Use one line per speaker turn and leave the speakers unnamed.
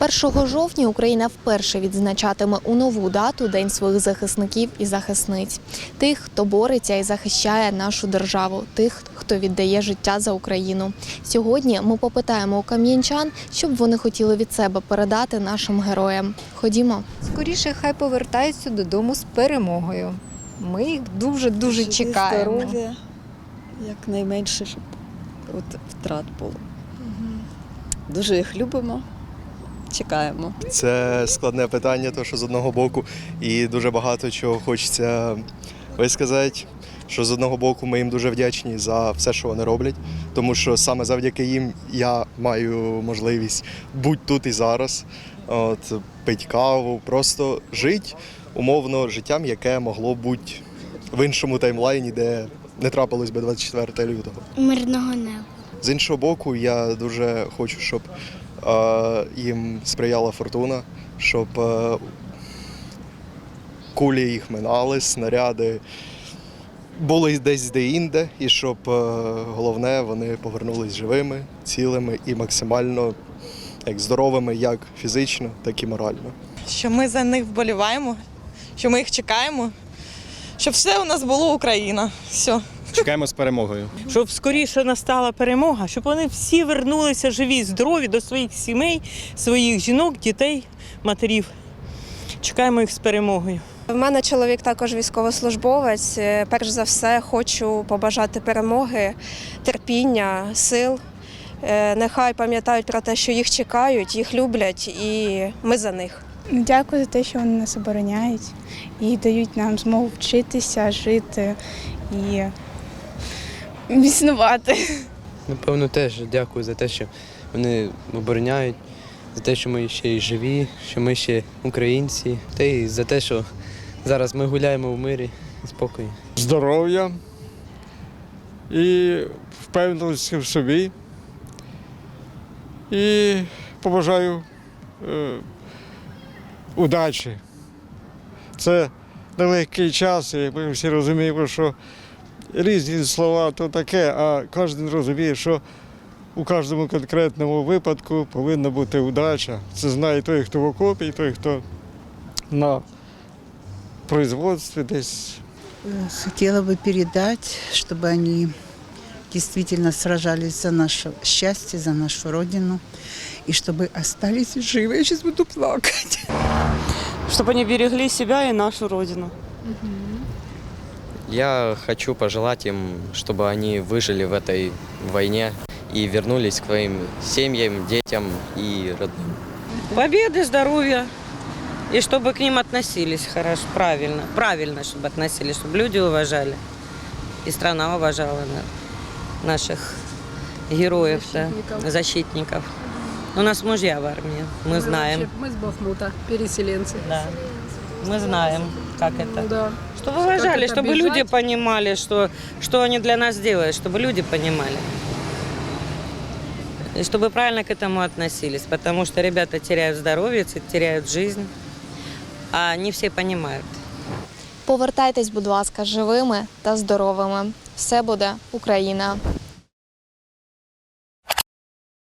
1 жовтня Україна вперше відзначатиме у нову дату День своїх захисників і захисниць, тих, хто бореться і захищає нашу державу, тих, хто віддає життя за Україну. Сьогодні ми попитаємо у кам'янчан, що б вони хотіли від себе передати нашим героям. Ходімо.
Скоріше хай повертаються додому з перемогою. Ми їх дуже дуже
Живі,
чекаємо.
Здоров'я, якнайменше, щоб от втрат було. Дуже їх любимо, чекаємо.
Це складне питання, тому що з одного боку і дуже багато чого хочеться висказати. Що з одного боку ми їм дуже вдячні за все, що вони роблять, тому що саме завдяки їм я маю можливість бути тут і зараз, от, пити каву, просто жити умовно життям, яке могло бути в іншому таймлайні, де не трапилось би 24 лютого.
Мирного неба.
З іншого боку, я дуже хочу, щоб їм сприяла фортуна, щоб е, кулі їх минали, снаряди були десь де-інде, і щоб е, головне вони повернулись живими, цілими і максимально як здоровими, як фізично, так і морально.
що ми за них вболіваємо, що ми їх чекаємо, щоб все у нас було Україна. Все.
Чекаємо з перемогою.
щоб скоріше настала перемога, щоб вони всі вернулися живі, здорові до своїх сімей, своїх жінок, дітей, матерів. Чекаємо їх з перемогою.
В мене чоловік також військовослужбовець. Е, Перш за все, хочу побажати перемоги, терпіння, сил. Е, Нехай пам'ятають про те, що їх чекають, їх люблять, і ми за них.
Дякую за те, що вони нас обороняють і дають нам змогу вчитися, жити і існувати.
Напевно, теж дякую за те, що вони обороняють, за те, що ми ще й живі, що ми ще українці, та й за те, що зараз ми гуляємо в мирі і спокої.
здоров'я і впевненості в собі. І побажаю е, удачі. Це нелегкий час, і ми всі розуміємо, що різні слова то таке, а кожен розуміє, що у кожному конкретному випадку повинна бути удача. Це знає той, хто в окопі, і той, хто на производстві десь
Хотела бы передать, чтобы они действительно сражались за наше счастье, за нашу Родину, и чтобы остались живы. Я сейчас буду плакать.
Щоб вони берегли себе і нашу родину.
Я хочу пожелать им, чтобы они выжили в этой войне и вернулись к своим семьям, детям и родным.
Победы, здоров'я. І щоб к ним относились хорошо, правильно. Правильно, щоб относились, щоб люди уважали. І страна уважала на- наших героїв, защитников. Да, защитников. У нас мужья в армии, мы знаем.
Ми з Бахмута, переселенці.
Да. Мы знаем, как это.
Да.
Чтобы уважали,
это
чтобы люди
бежать?
понимали, что, что они для нас делают, чтобы люди понимали. И чтобы правильно к этому относились, потому что ребята теряют здоровье, теряют жизнь, а не все понимают.
Повертайтесь, будь ласка, живими та здоровими. Все буде Україна.